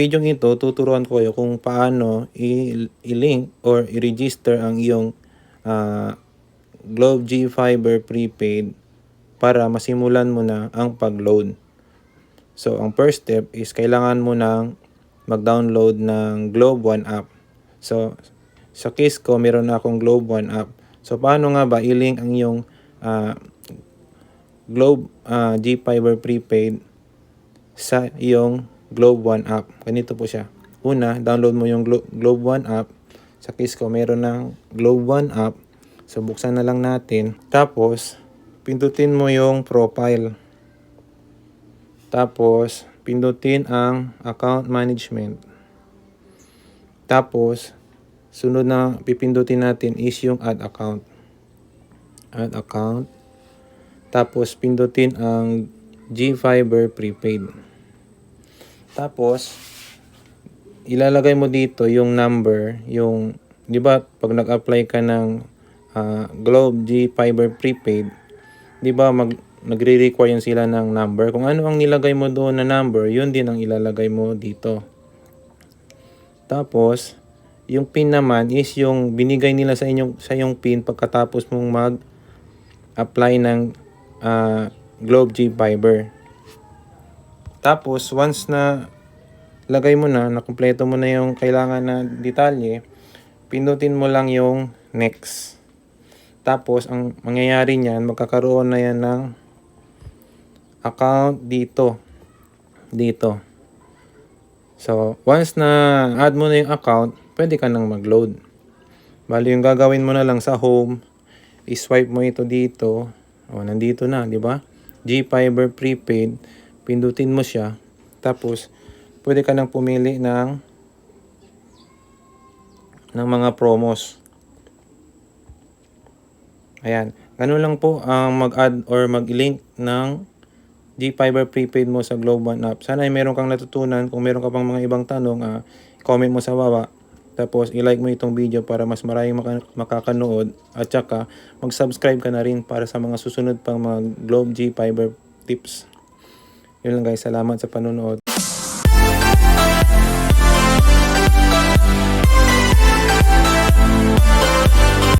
video ito, tuturuan ko kayo kung paano i-link or i-register ang iyong ah, Globe G Fiber prepaid para masimulan mo na ang pag-load. So, ang first step is kailangan mo nang mag-download ng Globe One app. So, sa case ko, meron na akong Globe One app. So, paano nga ba i-link ang iyong ah, Globe ah, G Fiber prepaid sa iyong Globe One app. Ganito po siya. Una, download mo yung Glo- Globe One app. Sa case ko, meron ng Globe One app. So, buksan na lang natin. Tapos, pindutin mo yung profile. Tapos, pindutin ang account management. Tapos, sunod na pipindutin natin is yung add account. Add account. Tapos, pindutin ang G-Fiber prepaid. Tapos, ilalagay mo dito yung number, yung, di ba, pag nag-apply ka ng ah, Globe G Fiber Prepaid, di ba, mag, nagre-require yun sila ng number. Kung ano ang nilagay mo doon na number, yun din ang ilalagay mo dito. Tapos, yung pin naman is yung binigay nila sa inyong sa yung pin pagkatapos mong mag-apply ng ah, Globe G Fiber. Tapos, once na lagay mo na, nakumpleto mo na yung kailangan na detalye, pindutin mo lang yung next. Tapos, ang mangyayari niyan, magkakaroon na yan ng account dito. Dito. So, once na add mo na yung account, pwede ka nang mag-load. Bali, yung gagawin mo na lang sa home, i-swipe mo ito dito. O, nandito na, di ba? G-Fiber Prepaid. Pindutin mo siya. Tapos, pwede ka nang pumili ng ng mga promos. Ayan. Ganun lang po ang mag-add or mag-link ng G-Fiber prepaid mo sa Globe One app. Sana ay meron kang natutunan. Kung meron ka pang mga ibang tanong, ah, comment mo sa baba. Tapos, i-like mo itong video para mas maraming maka- makakanood. At saka, mag-subscribe ka na rin para sa mga susunod pang mga Globe G Fiber tips. Yun lang guys. Salamat sa panonood.